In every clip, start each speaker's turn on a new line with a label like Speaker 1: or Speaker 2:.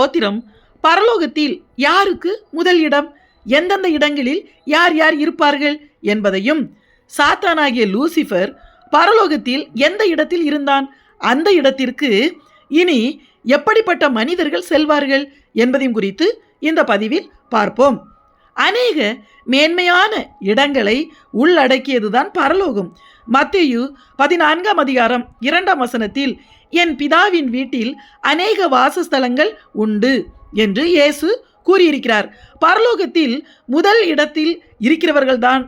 Speaker 1: ஸ்தோத்திரம். பரலோகத்தில் யாருக்கு முதல் இடம் எந்தெந்த இடங்களில் யார் யார் இருப்பார்கள் என்பதையும். சாத்தானாகிய லூசிஃபர் பரலோகத்தில் எந்த இடத்தில் இருந்தான்? அந்த இடத்திற்கு இனி எப்படிப்பட்ட மனிதர்கள் செல்வார்கள் என்பதையும் குறித்து இந்த பதிவில் பார்ப்போம். அநேக மேன்மையான இடங்களை உள்ளடக்கியதுதான் பரலோகம். மத்தியு பதினான்காம் அதிகாரம் இரண்டாம் வசனத்தில் என் பிதாவின் வீட்டில் அநேக வாசஸ்தலங்கள் உண்டு என்று இயேசு கூறியிருக்கிறார். பரலோகத்தில் முதல் இடத்தில் இருக்கிறவர்கள்தான்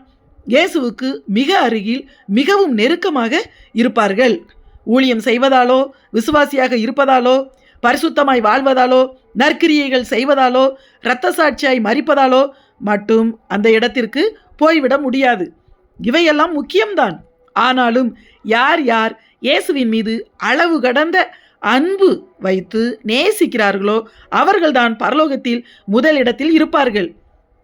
Speaker 1: இயேசுவுக்கு மிக அருகில் மிகவும் நெருக்கமாக இருப்பார்கள். ஊழியம் செய்வதாலோ விசுவாசியாக இருப்பதாலோ பரிசுத்தமாய் வாழ்வதாலோ நற்கிரியைகள் செய்வதாலோ இரத்த சாட்சியாய் மறிப்பதாலோ மட்டும் அந்த இடத்திற்கு போய்விட முடியாது. இவையெல்லாம் முக்கியம்தான். ஆனாலும் யார் யார் இயேசுவின் மீது அளவு கடந்த அன்பு வைத்து நேசிக்கிறார்களோ அவர்கள்தான் பரலோகத்தில் முதல் இடத்தில் இருப்பார்கள்.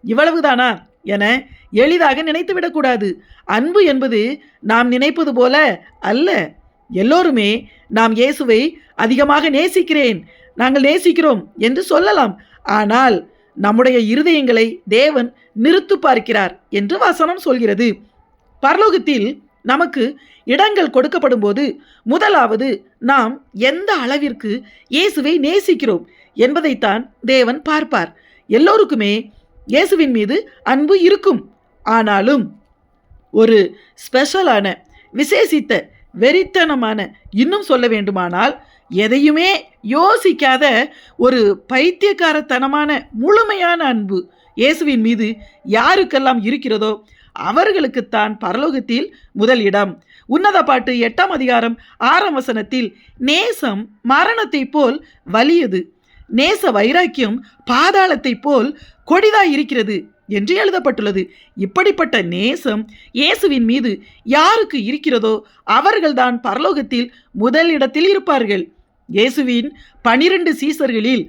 Speaker 1: இவ்வளவுதானா? என எளிதாக நினைத்துவிடக்கூடாது. அன்பு என்பது நாம் நினைப்பது போல அல்ல. எல்லோருமே நாம் இயேசுவை அதிகமாக நேசிக்கிறேன். நாங்கள் நேசிக்கிறோம் என்று சொல்லலாம். ஆனால் நம்முடைய இருதயங்களை தேவன் நிறுத்து பார்க்கிறார் என்று வசனம் சொல்கிறது. பரலோகத்தில் நமக்கு இடங்கள் கொடுக்கப்படும் போது முதலாவது நாம் எந்த அளவிற்கு இயேசுவை நேசிக்கிறோம் என்பதைத்தான் தேவன் பார்ப்பார். எல்லோருக்குமே இயேசுவின் மீது அன்பு இருக்கும். ஆனாலும் ஒரு ஸ்பெஷலான விசேஷித்த வெறித்தனமான இன்னும் சொல்ல வேண்டுமானால் எதையுமே யோசிக்காத ஒரு பைத்தியக்காரத்தனமான முழுமையான அன்பு இயேசுவின் மீது யாருக்கெல்லாம் இருக்கிறதோ அவர்களுக்குத்தான் பரலோகத்தில் முதல் இடம். உன்னத பாட்டு எட்டாம் அதிகாரம் ஆறாம் வசனத்தில் நேசம் மரணத்தைப் போல் வலியது. நேச வைராக்கியம் பாதாளத்தைப் போல் கொடிதாய் இருக்கிறது என்று எழுதப்பட்டுள்ளது. இப்படிப்பட்ட நேசம் இயேசுவின் மீது யாருக்கு இருக்கிறதோ அவர்கள்தான் பரலோகத்தில் முதல் இடத்தில் இருப்பார்கள். இயேசுவின் பனிரெண்டு சீசர்களில்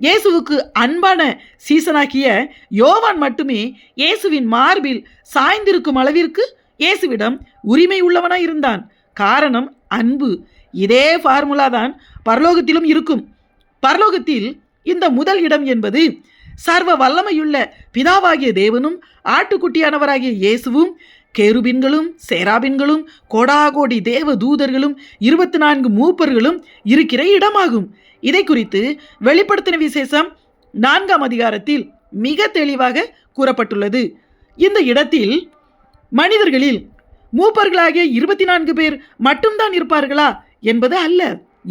Speaker 1: இயேசுவுக்கு அன்பான சீசனாக்கிய யோவான் மட்டுமே இயேசுவின் மார்பில் சாய்ந்திருக்கும் அளவிற்கு இயேசுவிடம் உரிமை உள்ளவனாக இருந்தான். காரணம் அன்பு. இதே ஃபார்முலா தான் பரலோகத்திலும் இருக்கும். பரலோகத்தில் இந்த முதல் இடம் என்பது சர்வ வல்லமையுள்ள பிதாவாகிய தேவனும் ஆட்டுக்குட்டியானவராகிய இயேசுவும் கேருபின்களும் சேராபின்களும் கோடாகோடி தேவ தூதர்களும் இருபத்தி நான்கு மூப்பர்களும் இருக்கிற இடமாகும். இதை குறித்து வெளிப்படுத்தின விசேஷம் நான்காம் அதிகாரத்தில் மிக தெளிவாக கூறப்பட்டுள்ளது. இந்த இடத்தில் மனிதர்களில் மூப்பர்களாகிய இருபத்தி நான்கு பேர் மட்டும்தான் இருப்பார்களா என்பது அல்ல.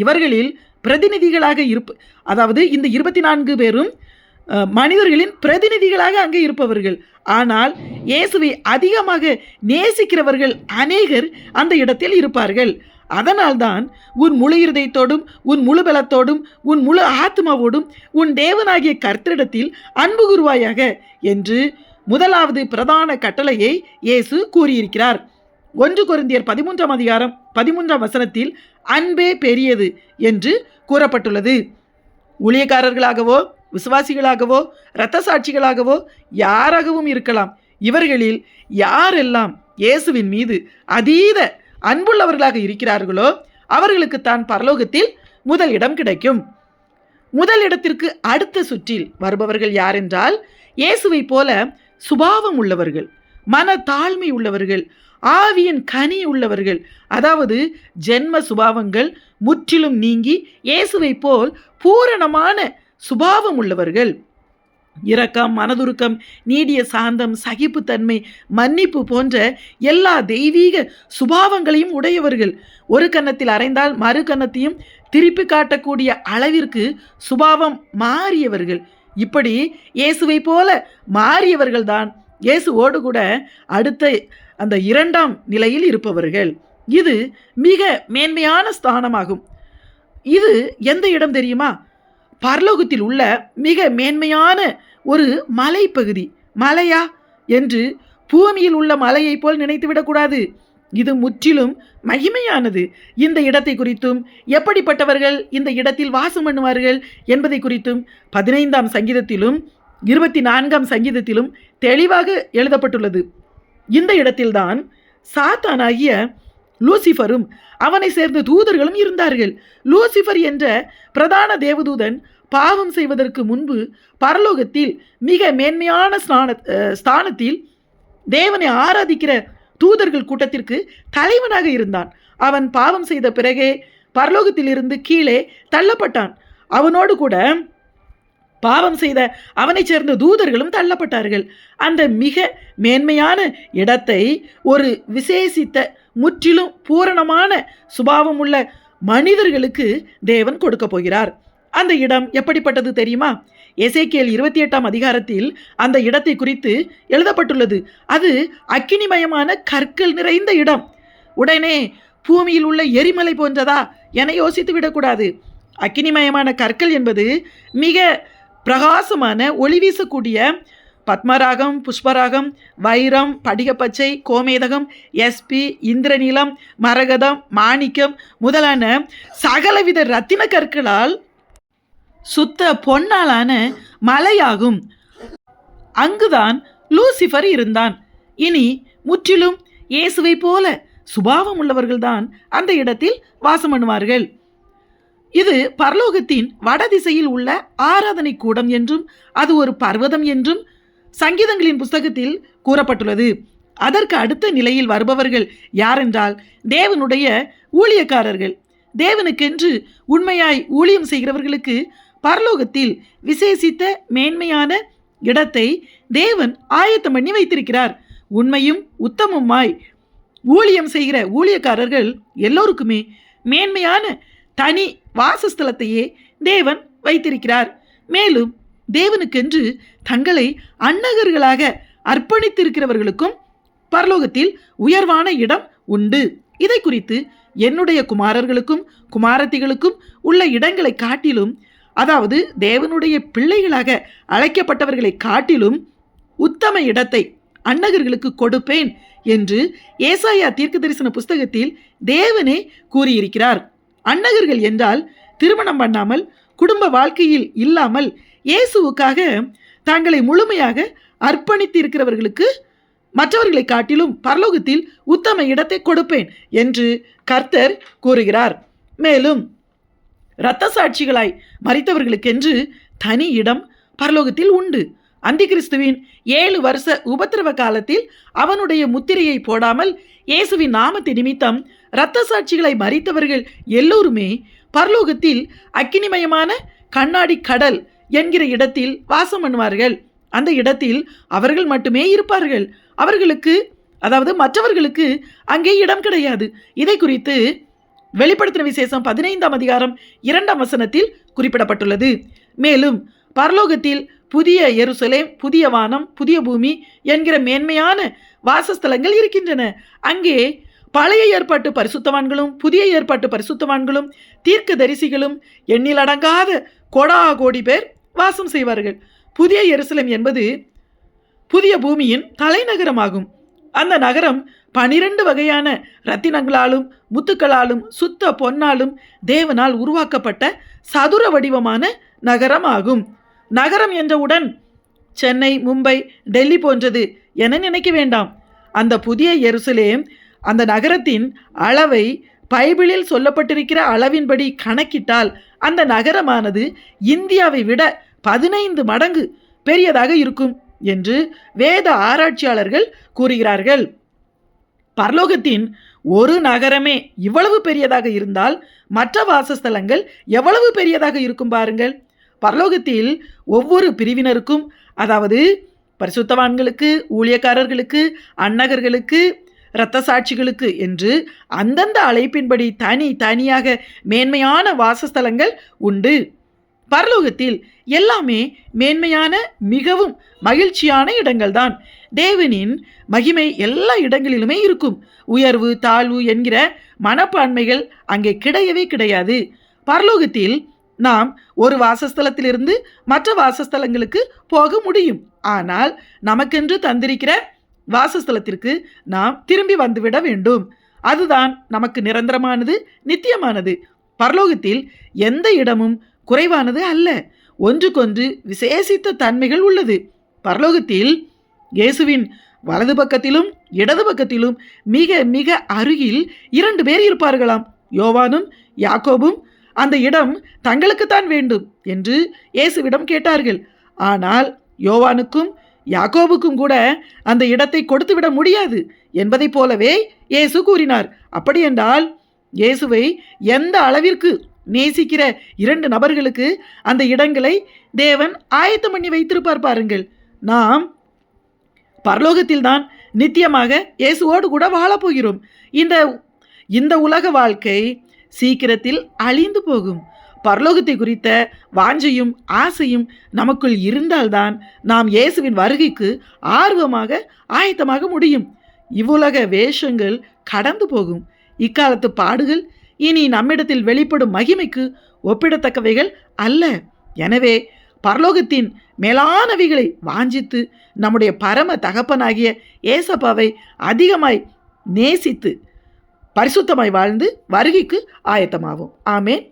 Speaker 1: இவர்களில் பிரதிநிதிகளாக இருப்ப அதாவது இந்த இருபத்தி நான்கு பேரும் மனிதர்களின் பிரதிநிதிகளாக அங்கே இருப்பவர்கள். ஆனால் இயேசுவை அதிகமாக நேசிக்கிறவர்கள் அநேகர் அந்த இடத்தில் இருப்பார்கள். அதனால்தான் உன் முழு இருதயத்தோடும் உன் முழு பலத்தோடும் உன் முழு ஆத்மாவோடும் உன் தேவனாகிய கர்த்தரிடத்தில் அன்பு கூறுவாயாக என்று முதலாவது பிரதான கட்டளையை இயேசு கூறியிருக்கிறார். ஒன்று குருந்தியர் பதிமூன்றாம் அதிகாரம் பதிமூன்றாம் வசனத்தில் அன்பே பெரியது என்று கூறப்பட்டுள்ளது. ஊழியக்காரர்களாகவோ விசுவாசிகளாகவோ இரத்த சாட்சிகளாகவோ யாராகவும் இருக்கலாம். இவர்களில் யாரெல்லாம் இயேசுவின் மீது அதீத அன்புள்ளவர்களாக இருக்கிறார்களோ அவர்களுக்கு தான் பரலோகத்தில் முதல் இடம் கிடைக்கும். முதல் இடத்திற்கு அடுத்த சுற்றில் வருபவர்கள் யாரென்றால் இயேசுவைப் போல சுபாவம் உள்ளவர்கள் மன தாழ்மை உள்ளவர்கள் ஆவியின் கனி உள்ளவர்கள் அதாவது ஜென்ம சுபாவங்கள் முற்றிலும் நீங்கி இயேசுவைப் போல் பூரணமான சுபாவம் உள்ளவர்கள் இரக்கம் மனதுருக்கம் நீடிய சாந்தம் சகிப்புத்தன்மை மன்னிப்பு போன்ற எல்லா தெய்வீக சுபாவங்களையும் உடையவர்கள். ஒரு கன்னத்தில் அறைந்தால் மறு கன்னத்தையும் திருப்பி காட்டக்கூடிய அளவிற்கு சுபாவம் மாறியவர்கள். இப்படி இயேசுவை போல மாறியவர்கள்தான். இயேசுவோடு கூட அடுத்த அந்த இரண்டாம் நிலையில் இருப்பவர்கள். இது மிக மேன்மையான ஸ்தானமாகும். இது எந்த இடம் தெரியுமா? பரலோகத்தில் உள்ள மிக மேன்மையான ஒரு மலைப்பகுதி. மலையா? என்று பூமியில் உள்ள மலையைப் போல் நினைத்துவிடக்கூடாது இது முற்றிலும் மகிமையானது. இந்த இடத்தை குறித்தும் எப்படிப்பட்டவர்கள் இந்த இடத்தில் வாசம் பண்ணுவார்கள் என்பதை குறித்தும் பதினைந்தாம் சங்கீதத்திலும் இருபத்தி நான்காம் சங்கீதத்திலும் தெளிவாக எழுதப்பட்டுள்ளது. இந்த இடத்தில்தான் சாத்தானாகிய லூசிஃபரும் அவனை சேர்ந்த தூதர்களும் இருந்தார்கள். லூசிஃபர் என்ற பிரதான தேவதூதன் பாவம் செய்வதற்கு முன்பு பரலோகத்தில் மிக மேன்மையான ஸ்நான ஸ்தானத்தில் தேவனை ஆராதிக்கிற தூதர்கள் கூட்டத்திற்கு தலைவனாக இருந்தான். அவன் பாவம் செய்த பிறகே பரலோகத்திலிருந்து கீழே தள்ளப்பட்டான். அவனோடு கூட பாவம் செய்த அவனைச் சேர்ந்த தூதர்களும் தள்ளப்பட்டார்கள். அந்த மிக மேன்மையான இடத்தை ஒரு விசேஷித்த முற்றிலும் பூரணமான சுபாவம் உள்ள மனிதர்களுக்கு தேவன் கொடுக்க போகிறார். அந்த இடம் எப்படிப்பட்டது தெரியுமா? எசேக்கியல் இருபத்தி எட்டாம் அதிகாரத்தில் அந்த இடத்தை குறித்து எழுதப்பட்டுள்ளது. அது அக்கினிமயமான கற்கள் நிறைந்த இடம். உடனே பூமியில் உள்ள எரிமலை போன்றதா? என யோசித்து விடக்கூடாது அக்கினிமயமான கற்கள் என்பது மிக பிரகாசமான ஒளி வீசக்கூடிய பத்மராகம் புஷ்பராகம் வைரம் படிகப்பச்சை கோமேதகம் எஸ்பி இந்திரநீலம் மரகதம் மாணிக்கம் முதலான சகலவித ரத்தின கற்களால் சுத்த பொன்னாலான மலையாகும். அங்குதான் லூசிஃபர் இருந்தான். இனி முற்றிலும் இயேசுவை போல சுபாவம் உள்ளவர்கள்தான் அந்த இடத்தில் வாசம் பண்ணுவார்கள் இது பரலோகத்தின் வடதிசையில் உள்ள ஆராதனை கூடம் என்றும் அது ஒரு பர்வதம் என்றும் சங்கீதங்களின் புஸ்தகத்தில் கூறப்பட்டுள்ளது. அதற்கு அடுத்த நிலையில் வருபவர்கள் யாரென்றால் தேவனுடைய ஊழியக்காரர்கள். தேவனுக்கென்று உண்மையாய் ஊழியம் செய்கிறவர்களுக்கு பரலோகத்தில் விசேஷித்த மேன்மையான இடத்தை தேவன் ஆயத்தம் பண்ணி வைத்திருக்கிறார். உண்மையும் உத்தமமாய் ஊழியம் செய்கிற ஊழியக்காரர்கள் எல்லோருக்குமே மேன்மையான தனி வாசஸ்தலத்தையே தேவன் வைத்திருக்கிறார். மேலும் தேவனுக்கென்று தங்களை அன்னகர்களாக அர்ப்பணித்திருக்கிறவர்களுக்கும் பரலோகத்தில் உயர்வான இடம் உண்டு. இதை குறித்து என்னுடைய குமாரர்களுக்கும் குமாரத்திகளுக்கும் உள்ள இடங்களை காட்டிலும் அதாவது தேவனுடைய பிள்ளைகளாக அழைக்கப்பட்டவர்களை காட்டிலும் உத்தம இடத்தை அன்னகர்களுக்கு கொடுப்பேன் என்று ஏசாயா தீர்க்க தரிசன புஸ்தகத்தில் தேவனே கூறியிருக்கிறார். அன்னகர்கள் என்றால் திருமணம் பண்ணாமல் குடும்ப வாழ்க்கையில் இல்லாமல் இயேசுவுக்காக தங்களை முழுமையாக அர்ப்பணித்து இருக்கிறவர்களுக்கு மற்றவர்களை காட்டிலும் பரலோகத்தில் உத்தம இடத்தை கொடுப்பேன் என்று கர்த்தர் கூறுகிறார். மேலும் இரத்த சாட்சிகளாய் மறித்தவர்களுக்கென்று தனி இடம் பரலோகத்தில் உண்டு. அந்திகிறிஸ்துவின் ஏழு வருஷ உபத்திரவ காலத்தில் அவனுடைய முத்திரையை போடாமல் இயேசுவின் நாமத்தை நிமித்தம் இரத்த சாட்சிகளை மறித்தவர்கள் எல்லோருமே பரலோகத்தில் அக்கினிமயமான கண்ணாடி கடல் என்கிற இடத்தில் வாசம் பண்ணுவார்கள். அந்த இடத்தில் அவர்கள் மட்டுமே இருப்பார்கள். அவர்களுக்கு அதாவது மற்றவர்களுக்கு அங்கே இடம் கிடையாது. இதை குறித்து வெளிப்படுத்தின விசேஷம் பதினைந்தாம் அதிகாரம் இரண்டாம் வசனத்தில் குறிப்பிடப்பட்டுள்ளது. மேலும் பரலோகத்தில் புதிய எருசலேம் புதிய வானம் புதிய பூமி என்கிற மேன்மையான வாசஸ்தலங்கள் இருக்கின்றன. அங்கே பழைய ஏற்பாட்டு பரிசுத்தவான்களும் புதிய ஏற்பாட்டு பரிசுத்தவான்களும் தீர்க்க தரிசிகளும் எண்ணிலடங்காத கோடா கோடி பேர் வாசம் செய்வார்கள். புதிய எருசலம் என்பது புதிய பூமியின் தலைநகரமாகும். அந்த நகரம் பனிரெண்டு வகையான ரத்தினங்களாலும் முத்துக்களாலும் சுத்த பொன்னாலும் தேவனால் உருவாக்கப்பட்ட சதுர வடிவமான நகரம் ஆகும் நகரம் என்றவுடன் சென்னை மும்பை டெல்லி போன்றது என நினைக்க வேண்டாம். அந்த புதிய எருசலேம் அந்த நகரத்தின் அளவை பைபிளில் சொல்லப்பட்டிருக்கிற அளவின்படி கணக்கிட்டால் அந்த நகரமானது இந்தியாவை விட பதினைந்து மடங்கு பெரியதாக இருக்கும் என்று வேத ஆராய்ச்சியாளர்கள் கூறுகிறார்கள். பரலோகத்தின் ஒரு நகரமே இவ்வளவு பெரியதாக இருந்தால் மற்ற வாசஸ்தலங்கள் எவ்வளவு பெரியதாக இருக்கும் பாருங்கள். பரலோகத்தில் ஒவ்வொரு பிரிவினருக்கும் அதாவது பரிசுத்தவான்களுக்கு ஊழியக்காரர்களுக்கு அன்னகர்களுக்கு இரத்த சாட்சிகளுக்கு என்று அந்தந்த அழைப்பின்படி தனி தனியாக மேன்மையான வாசஸ்தலங்கள் உண்டு. பரலோகத்தில் எல்லாமே மேன்மையான மிகவும் மகிழ்ச்சியான இடங்கள்தான். தேவனின் மகிமை எல்லா இடங்களிலுமே இருக்கும். உயர்வு தாழ்வு என்கிற மனப்பான்மைகள் அங்கே கிடையவே கிடையாது. பரலோகத்தில் நாம் ஒரு வாசஸ்தலத்திலிருந்து மற்ற வாசஸ்தலங்களுக்கு போக முடியும். ஆனால் நமக்கென்று தந்திருக்கிற வாசஸ்தலத்திற்கு நாம் திரும்பி வந்துவிட வேண்டும். அதுதான் நமக்கு நிரந்தரமானது நித்தியமானது. பரலோகத்தில் எந்த இடமும் குறைவானது அல்ல. ஒன்றுக்கொன்று விசேஷித்த தன்மைகள் உள்ளது. பரலோகத்தில் இயேசுவின் வலது பக்கத்திலும் இடது பக்கத்திலும் மிக மிக அருகில் இரண்டு பேர் இருப்பார்களாம். யோவானும் யாக்கோபும் அந்த இடம் தங்களுக்குத்தான் வேண்டும் என்று இயேசுவிடம் கேட்டார்கள். ஆனால் யோவானுக்கும் யாக்கோபுக்கும் கூட அந்த இடத்தை கொடுத்துவிட முடியாது என்பதைப் போலவே இயேசு கூறினார். அப்படியென்றால் இயேசுவை எந்த அளவிற்கு நேசிக்கிற இரண்டு நபர்களுக்கு அந்த இடங்களை தேவன் ஆயத்தம் பண்ணி வைத்திருப்பார் பாருங்கள். நாம் பரலோகத்தில்தான் நித்தியமாக இயேசுவோடு கூட வாழப்போகிறோம் இந்த இந்த உலக வாழ்க்கை சீக்கிரத்தில் அழிந்து போகும். பரலோகத்தை குறித்த வாஞ்சையும் ஆசையும் நமக்குள் இருந்தால்தான் நாம் இயேசுவின் வருகைக்கு ஆர்வமாக ஆயத்தமாக முடியும். இவ்வுலக வேஷங்கள் கடந்து போகும். இக்காலத்து பாடுகள் இனி நம்மிடத்தில் வெளிப்படும் மகிமைக்கு ஒப்பிடத்தக்கவைகள் அல்ல. எனவே பரலோகத்தின் மேலானவைகளை வாஞ்சித்து நம்முடைய பரம தகப்பனாகிய ஏசப்பாவை அதிகமாய் நேசித்து பரிசுத்தமாய் வாழ்ந்து வருகைக்கு ஆயத்தமாகும் ஆமேன்.